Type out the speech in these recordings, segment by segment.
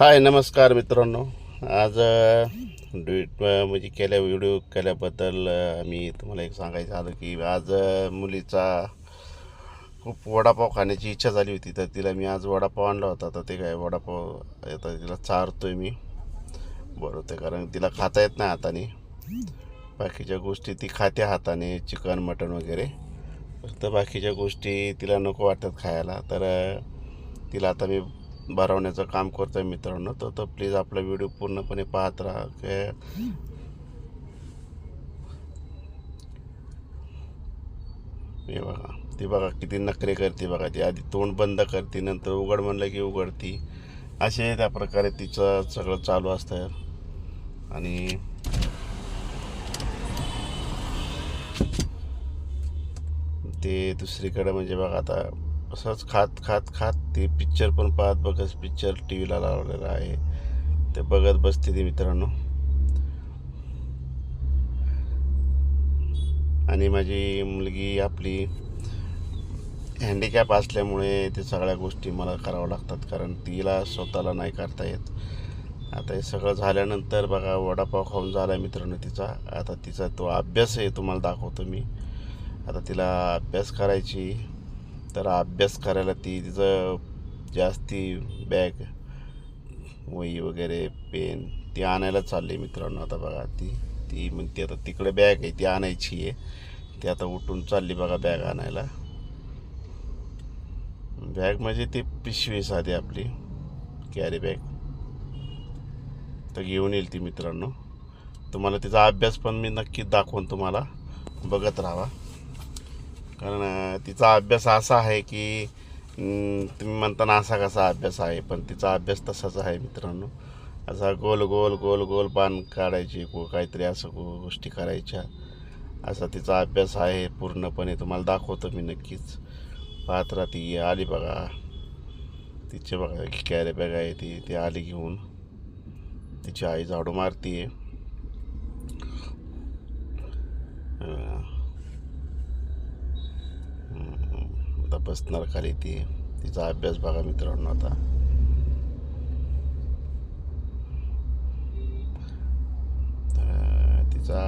हाय नमस्कार मित्रांनो. आज ड्विट म्हणजे केल्या व्हिडिओ केल्याबद्दल मी तुम्हाला एक सांगायचं आलं की आज मुलीचा खूप वडापाव खाण्याची इच्छा झाली होती. तर तिला मी आज वडापाव आणला होता. तर ते काय वडापाव आता तिला चारतो आहे मी. बरं ते कारण तिला खाता येत नाही हाताने. बाकीच्या गोष्टी ती खाते हाताने चिकन मटण वगैरे. फक्त बाकीच्या गोष्टी तिला नको वाटतात खायला. तर तिला आता मी भरवण्याचं काम करतो आहे मित्रांनो. तर तर प्लीज आपला व्हिडिओ पूर्णपणे पाहत राहा काय हे बघा ती बघा किती नखरे करते बघा ती. आधी तोंड बंद करते नंतर उघड म्हणलं की उघडती. असे त्या प्रकारे तिचं सगळं चालू असतं. आणि ते दुसरीकडे म्हणजे बघा आता असंच खात खात खात ते पिक्चर पण पाहत बघत पिक्चर टी व्हीला लावलेला आहे. ते बघत बसते ती मित्रांनो. आणि माझी मुलगी आपली हँडिकॅप असल्यामुळे ते सगळ्या गोष्टी मला कराव्या लागतात. कारण तिला स्वतःला नाही करता येत. आता हे सगळं झाल्यानंतर बघा वडापाव खाऊन झाला आहे मित्रांनो तिचा. आता तिचा तो अभ्यास आहे तुम्हाला दाखवतो मी. आता तिला अभ्यास करायची. तर अभ्यास करायला ती तिचं जास्ती बॅग वही वगैरे पेन ती आणायला चालली मित्रांनो. आता बघा ती ती म्हणते आता तिकडे बॅग आहे ती आणायची आहे. ती आता उठून चालली बघा बॅग आणायला. बॅग म्हणजे ती पिशवी साधी आपली कॅरी बॅग तर घेऊन येईल ती मित्रांनो. तुम्हाला तिचा अभ्यास पण मी नक्कीच दाखवून तुम्हाला बघत राहा कारण तिचा अभ्यास असा आहे की तुम्ही म्हणताना असा कसा अभ्यास आहे पण तिचा अभ्यास तसाच आहे मित्रांनो. असा गोल गोल गोल गोल पान काढायची को काहीतरी असं गोष्टी करायच्या. असा तिचा अभ्यास आहे पूर्णपणे. तुम्हाला दाखवतो मी नक्कीच. पाहत ती आली बघा. तिचे बघा कॅरे बॅग आहे ती ती आली घेऊन. तिची आई झाडू मारती आहे हम्म, आता बसणार खाली ती. तिचा अभ्यास बघा मित्रांनो आता. तिचा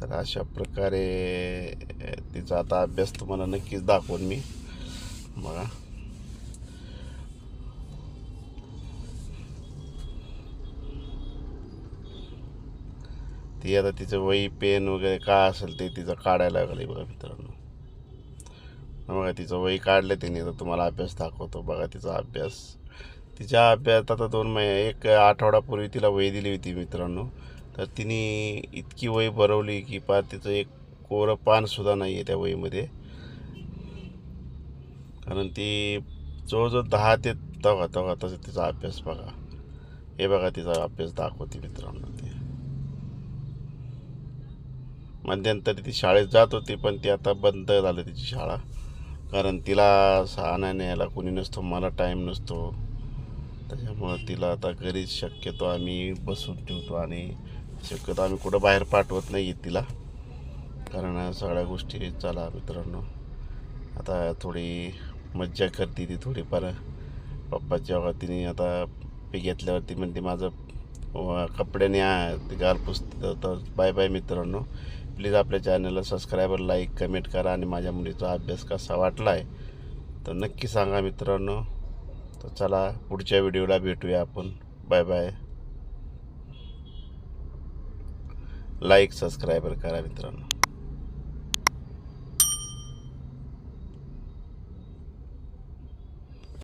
तर अशा प्रकारे तिचा आता अभ्यास तुम्हाला नक्कीच दाखवून मी. बघा. ती आता तिचं वही पेन वगैरे काय असेल ते तिचं काढायला लागले बघा मित्रांनो. बघा तिचं वही काढलं तिने तर तुम्हाला अभ्यास दाखवतो बघा तिचा अभ्यास. तिच्या अभ्यास आता दोन महिने एक आठवडापूर्वी तिला वही दिली होती मित्रांनो. तर तिने इतकी वही भरवली की पा तिचं एक कोरं पानसुद्धा नाही आहे त्या वहीमध्ये. कारण ती जवळजवळ दहा ते तवा तवा तसं तिचा अभ्यास बघा. हे बघा तिचा अभ्यास दाखवते मित्रांनो. ते मध्यंतरी ती शाळेत जात होती पण ती आता बंद झालं तिची शाळा. कारण तिला सहा न्यायला कोणी नसतो मला टाईम नसतो. त्याच्यामुळं तिला आता घरीच शक्यतो आम्ही बसून ठेवतो आणि शक्यतो आम्ही कुठं बाहेर पाठवत नाही तिला. कारण सगळ्या गोष्टी चला मित्रांनो. आता थोडी मज्जा करते ती थोडीफार. पप्पाच्या जेव्हा तिने आता पी घेतल्यावरती म्हणते माझं कपड्याने गार ते गाल तर बाय बाय मित्रांनो. प्लीज आपल्या चॅनलला सबस्क्राईबर लाईक कमेंट करा आणि माझ्या मुलीचा अभ्यास कसा वाटला आहे तर नक्की सांगा मित्रांनो. तर चला पुढच्या व्हिडिओला भेटूया आपण. Bye bye. लाईक सबस्क्रायबर करा मित्रांनो.